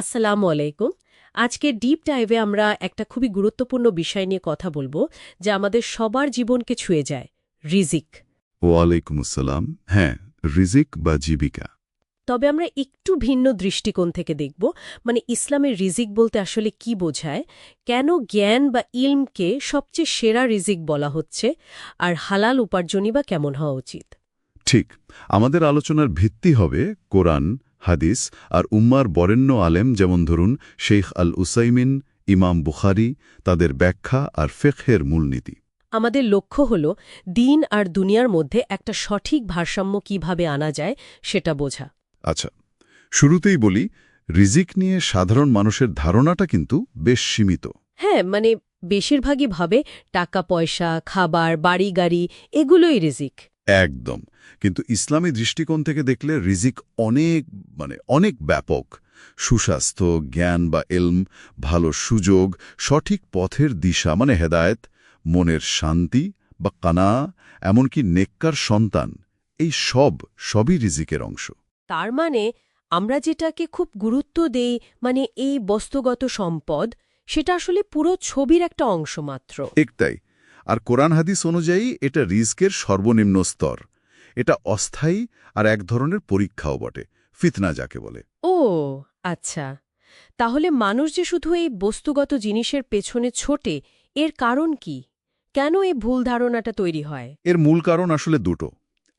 আসসালামু আলাইকুম। আজকে ডিপ ডাইভে আমরা একটা খুবই গুরুত্বপূর্ণ বিষয় নিয়ে কথা বলব যা আমাদের সবার জীবনকে ছুঁয়ে যায় রিজিক। ওয়ালাইকুম আসসালাম। হ্যাঁ রিজিক বা জীবিকা। তবে আমরা একটু ভিন্ন দৃষ্টিকোণ থেকে দেখব মানে ইসলামের রিজিক বলতে আসলে কি বোঝায় কেন জ্ঞান বা ইলমকে সবচেয়ে সেরা রিজিক বলা হচ্ছে আর হালাল উপার্জনই বা কেমন হওয়া উচিত? ঠিক আমাদের আলোচনার ভিত্তি হবে কোরআন হাদিস আর উম্মার বরেণ্য আলেম যেমন ধরুন শেখ আল উসাইমিন ইমাম বুখারি তাদের ব্যাখ্যা আর ফেখের মূলনীতি। আমাদের লক্ষ্য হল দিন আর দুনিয়ার মধ্যে একটা সঠিক ভারসাম্য কীভাবে আনা যায় সেটা বোঝা। আচ্ছা শুরুতেই বলি রিজিক নিয়ে সাধারণ মানুষের ধারণাটা কিন্তু বেশ সীমিত। হ্যাঁ মানে বেশিরভাগই ভাবে টাকা পয়সা খাবার বাড়ি গাড়ি এগুলোই রিজিক। একদম। কিন্তু ইসলামী দৃষ্টিকোণ থেকে দেখলে রিজিক অনেক মানে অনেক ব্যাপক। সুস্বাস্থ্য জ্ঞান বা এলম ভালো সুযোগ সঠিক পথের দিশা মানে হেদায়েত মনের শান্তি বা কানা এমনকি নেককার সন্তান এই সব সবই রিজিকের অংশ। তার মানে আমরা যেটাকে খুব গুরুত্ব দেই মানে এই বস্তুগত সম্পদ সেটা আসলে পুরো ছবির একটা অংশ মাত্র। একটাই আর কোরআন হাদিস অনুযায়ী এটা রিস্কের সর্বনিম্ন স্তর। এটা অস্থায়ী আর এক ধরনের পরীক্ষাও বটে ফিতনা যাকে বলে। ও আচ্ছা। তাহলে মানুষ যে শুধু এই বস্তুগত জিনিসের পেছনে ছোটে এর কারণ কি? কেন এই ভুল ধারণাটা তৈরি হয়? এর মূল কারণ আসলে দুটো।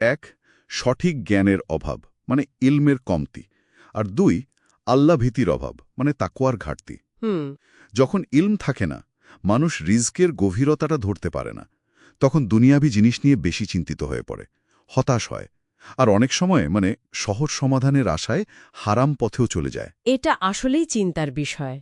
এক সঠিক জ্ঞানের অভাব মানে ইলমের কমতি। আর দুই আল্লাভীতির অভাব মানে তাকুয়ার ঘাটতি। হুম। যখন ইলম থাকে না মানুষ রিজকের গভীরতাটা ধরতে পারে না। তখন দুনিয়াবি জিনিস নিয়ে বেশি চিন্তিত হয়ে পড়ে হতাশ হয় আর অনেক সময় মানে সহজ সমাধানের আশায় হারাম পথেও চলে যায়। এটা আসলেই চিন্তার বিষয়।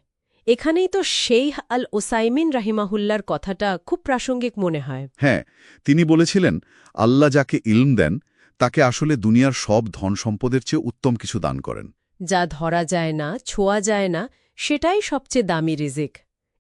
এখানেই তো শেইখ আল ওসাইমিন রাহিমাহুল্লার কথাটা খুব প্রাসঙ্গিক মনে হয়। হ্যাঁ তিনি বলেছিলেন আল্লাহ যাকে ইলম দেন তাকে আসলে দুনিয়ার সব ধন সম্পদের চেয়ে উত্তম কিছু দান করেন। যা ধরা যায় না ছোঁয়া যায় না সেটাই সবচেয়ে দামি রিজিক।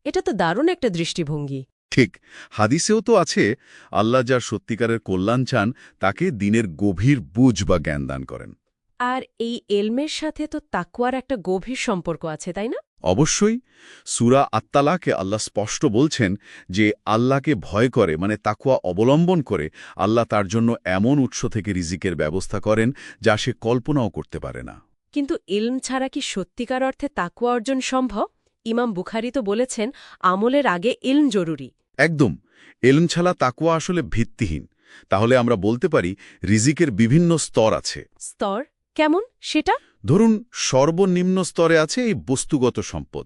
এটা তো দারুণ একটা দৃষ্টিভঙ্গি। ঠিক হাদিসেও তো আছে আল্লাহ যার সত্যিকারের কল্যাণ চান তাকে দিনের গভীর বুঝ বা জ্ঞান দান করেন। আর এই এলমের সাথে তো তাকুয়ার একটা গভীর সম্পর্ক আছে তাই না? অবশ্যই সুরা আত্মালাকে আল্লাহ স্পষ্ট বলছেন যে আল্লাহকে ভয় করে মানে তাকুয়া অবলম্বন করে আল্লাহ তার জন্য এমন উৎস থেকে রিজিকের ব্যবস্থা করেন যা সে কল্পনাও করতে পারে না। কিন্তু ইলম ছাড়া কি সত্যিকার অর্থে তাকুয়া অর্জন সম্ভব? ইমাম বুখারি তো বলেছেন আমলের আগে ইলম জরুরি। একদম। এলম ছাড়া তাকুয়া আসলে ভিত্তিহীন। তাহলে আমরা বলতে পারি রিজিকের বিভিন্ন স্তর আছে। স্তর? কেমন? সেটা? ধরুন সর্বনিম্ন স্তরে আছে এই বস্তুগত সম্পদ।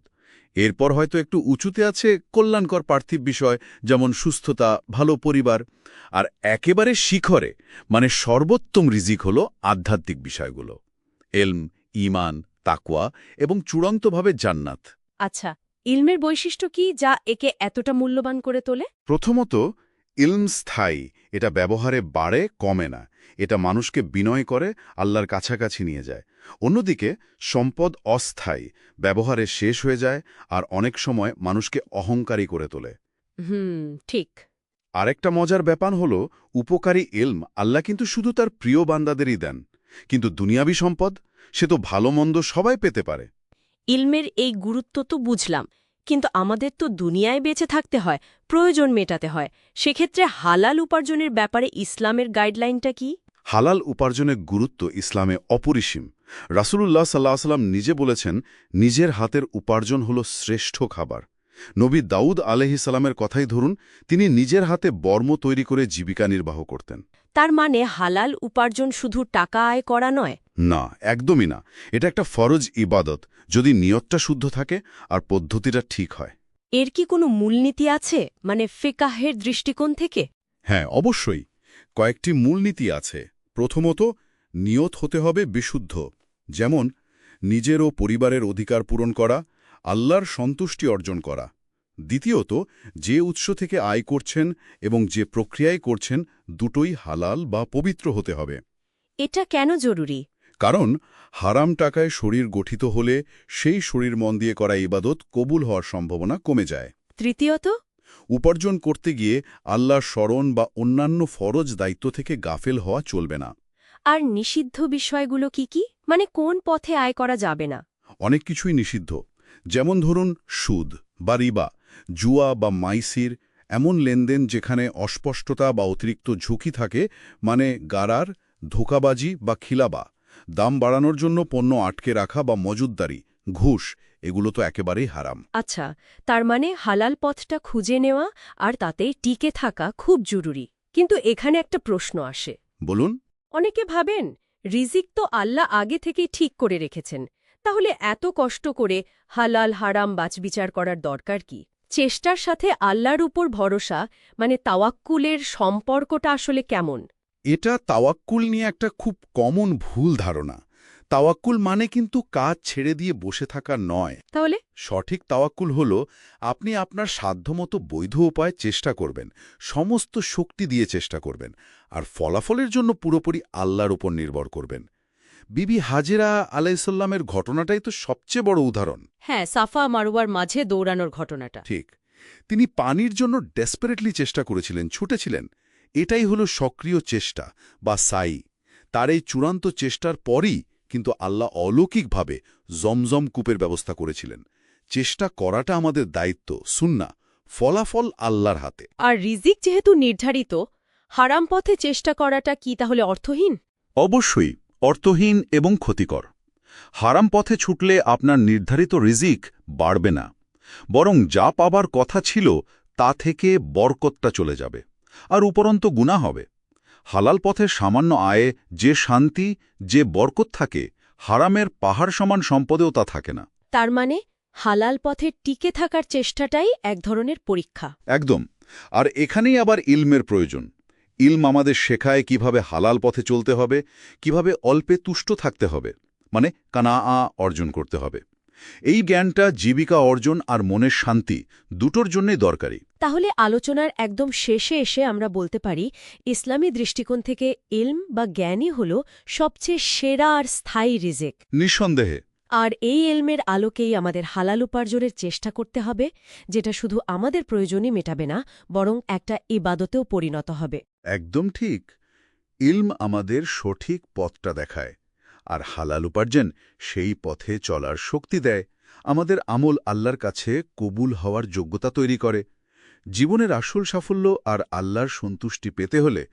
এরপর হয়তো একটু উঁচুতে আছে কল্যাণকর পার্থিব বিষয় যেমন সুস্থতা ভালো পরিবার। আর একেবারে শিখরে মানে সর্বোত্তম রিজিক হল আধ্যাত্মিক বিষয়গুলো। এলম ইমান তাকুয়া এবং চূড়ান্তভাবে জান্নাত। আচ্ছা ইলমের বৈশিষ্ট্য কি যা একে এতটা মূল্যবান করে তোলে? প্রথমত ইলম স্থায়ী এটা ব্যবহারে বাড়ে কমে না। এটা মানুষকে বিনয় করে আল্লাহর কাছাকাছি নিয়ে যায়। অন্যদিকে সম্পদ অস্থায়ী ব্যবহারে শেষ হয়ে যায় আর অনেক সময় মানুষকে অহংকারী করে তোলে। হুম ঠিক। আরেকটা মজার ব্যাপার হল উপকারী ইলম আল্লাহ কিন্তু শুধু তার প্রিয় বান্দাদেরই দেন। কিন্তু দুনিয়াবি সম্পদ সে তো ভালো মন্দ সবাই পেতে পারে। ইলমের এই গুরুত্ব তো বুঝলাম, কিন্তু আমাদের তো দুনিয়ায় বেঁচে থাকতে হয়, প্রয়োজন মেটাতে হয়। সেক্ষেত্রে হালাল উপার্জনের ব্যাপারে ইসলামের গাইডলাইনটা কি? হালাল উপার্জনের গুরুত্ব ইসলামে অপরিসীম। রাসুলুল্লাহ সাল্লাহ সাল্লাম নিজে বলেছেন, নিজের হাতের উপার্জন হল শ্রেষ্ঠ খাবার। নবী দাউদ আলহিসাল্লামের কথাই ধরুন তিনি নিজের হাতে বর্ম তৈরি করে জীবিকা নির্বাহ করতেন। তার মানে হালাল উপার্জন শুধু টাকা আয় করা নয়? না একদমই না। এটা একটা ফরজ ইবাদত যদি নিয়তটা শুদ্ধ থাকে আর পদ্ধতিটা ঠিক হয়। এর কি কোনো মূলনীতি আছে? মানে ফেকাহের দৃষ্টিকোণ থেকে? হ্যাঁ অবশ্যই। কয়েকটি মূলনীতি আছে। প্রথমত নিয়ত হতে হবে বিশুদ্ধ। যেমন নিজের ও পরিবারের অধিকার পূরণ করা আল্লাহর সন্তুষ্টি অর্জন করা। দ্বিতীয়ত যে উৎস থেকে আয় করছেন এবং যে প্রক্রিয়ায় করছেন দুটোই হালাল বা পবিত্র হতে হবে। এটা কেন জরুরি? কারণ হারাম টাকায় শরীর গঠিত হলে সেই শরীর মন দিয়ে করা ইবাদত কবুল হওয়ার সম্ভাবনা কমে যায়। তৃতীয়ত? উপার্জন করতে গিয়ে আল্লাহর স্মরণ বা অন্যান্য ফরজ দায়িত্ব থেকে গাফেল হওয়া চলবে না। আর নিষিদ্ধ বিষয়গুলো কি কি? মানে কোন পথে আয় করা যাবে না? অনেক কিছুই নিষিদ্ধ। যেমন ধরুন সুদ বা রিবা জুয়া বা মাইসির এমন লেনদেন যেখানে অস্পষ্টতা বা অতিরিক্ত ঝুঁকি থাকে মানে গারার ধোকাবাজি বা খিলাবা দাম বাড়ানোর জন্য পণ্য আটকে রাখা বা মজুদদারি ঘুষ এগুলো তো একেবারেই হারাম। আচ্ছা তার মানে হালাল পথটা খুঁজে নেওয়া আর তাতে টিকে থাকা খুব জরুরি। কিন্তু এখানে একটা প্রশ্ন আসে। বলুন। অনেকে ভাবেন রিজিক তো আল্লাহ আগে থেকেই ঠিক করে রেখেছেন। তাহলে এত কষ্ট করে হালাল হারাম বাছবিচার করার দরকার কি? চেষ্টার সাথে আল্লাহর উপর ভরসা মানে তাওয়াক্কুলের সম্পর্কটা আসলে কেমন? এটা তাওয়াক্কুল নিয়ে একটা খুব কমন ভুল ধারণা। তাওয়াক্কুল মানে কিন্তু কাজ ছেড়ে দিয়ে বসে থাকা নয়। তাহলে? সঠিক তাওয়াক্কুল হল আপনি আপনার সাধ্যমতো বৈধ উপায় চেষ্টা করবেন সমস্ত শক্তি দিয়ে চেষ্টা করবেন আর ফলাফলের জন্য পুরোপুরি আল্লাহর উপর নির্ভর করবেন। বিবি হাজেরা আলাইসাল্লামের ঘটনাটাই তো সবচেয়ে বড় উদাহরণ। হ্যাঁ সাফা মারুয়ার মাঝে দৌড়ানোর ঘটনাটা। ঠিক। তিনি পানির জন্য ডেসপারেটলি চেষ্টা করেছিলেন ছুটেছিলেন। এটাই হলো সক্রিয় চেষ্টা বা সাই। তার এই চূড়ান্ত চেষ্টার পরই কিন্তু আল্লাহ অলৌকিকভাবে জমজম কূপের ব্যবস্থা করেছিলেন। চেষ্টা করাটা আমাদের দায়িত্ব সুন্না ফলাফল আল্লাহর হাতে। আর রিজিক যেহেতু নির্ধারিত হারাম পথে চেষ্টা করাটা কি তাহলে অর্থহীন? অবশ্যই। অর্থহীন এবং ক্ষতিকর। হারাম পথে ছুটলে আপনার নির্ধারিত রিজিক বাড়বে না। বরং যা পাবার কথা ছিল তা থেকে বরকতটা চলে যাবে। আর উপরন্ত গুণা হবে। হালাল পথে সামান্য আয়ে যে শান্তি যে বরকত থাকে হারামের পাহাড় সমান সম্পদেও তা থাকে না। তার মানে হালাল পথে টিকে থাকার চেষ্টাটাই এক ধরনের পরীক্ষা। একদম। আর এখানেই আবার ইলমের প্রয়োজন। ইলম আমাদের শেখায় কীভাবে হালাল পথে চলতে হবে কীভাবে অল্পে তুষ্ট থাকতে হবে মানে কানা আ অর্জন করতে হবে। এই জ্ঞানটা জীবিকা অর্জন আর মনের শান্তি দুটোর জন্যই দরকারি। তাহলে আলোচনার একদম শেষে এসে আমরা বলতে পারি ইসলামী দৃষ্টিকোণ থেকে ইলম বা জ্ঞানই হল সবচেয়ে সেরা আর স্থায়ী রিজেক। নিঃসন্দেহে। আর এই এলমের আলোকেই আমাদের হালাল উপার্জনের চেষ্টা করতে হবে যেটা শুধু আমাদের প্রয়োজনই মেটাবে না বরং একটা ইবাদতেও পরিণত হবে। একদম ঠিক। ইলম আমাদের সঠিক পথটা দেখায়, আর হালাল উপার্জন সেই পথে চলার শক্তি দেয়। আমাদের আমল আল্লাহর কাছে কবুল হওয়ার যোগ্যতা তৈরি করে। জীবনের আসল সাফল্য আর আল্লাহর সন্তুষ্টি পেতে হলে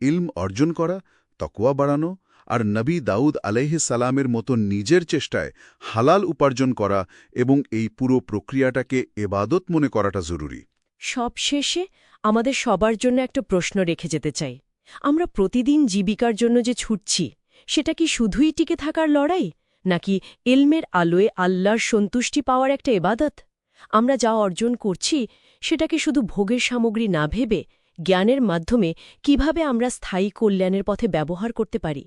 ইলম অর্জন করা তকোয়া বাড়ানো, আর নবী দাউদ আলাইহি সালামের মতো নিজের চেষ্টায় হালাল উপার্জন করা এবং এই পুরো প্রক্রিয়াটাকে এবাদত মনে করাটা জরুরি। সব শেষে আমাদের সবার জন্য একটা প্রশ্ন রেখে যেতে চাই। আমরা প্রতিদিন জীবিকার জন্য যে ছুটছি, সেটা কি শুধুই টিকে থাকার লড়াই? নাকি এলমের আলোয় আল্লাহর সন্তুষ্টি পাওয়ার একটা এবাদত? আমরা যা অর্জন করছি, সেটাকে শুধু ভোগের সামগ্রী না ভেবে, জ্ঞানের মাধ্যমে কীভাবে আমরা স্থায়ী কল্যাণের পথে ব্যবহার করতে পারি?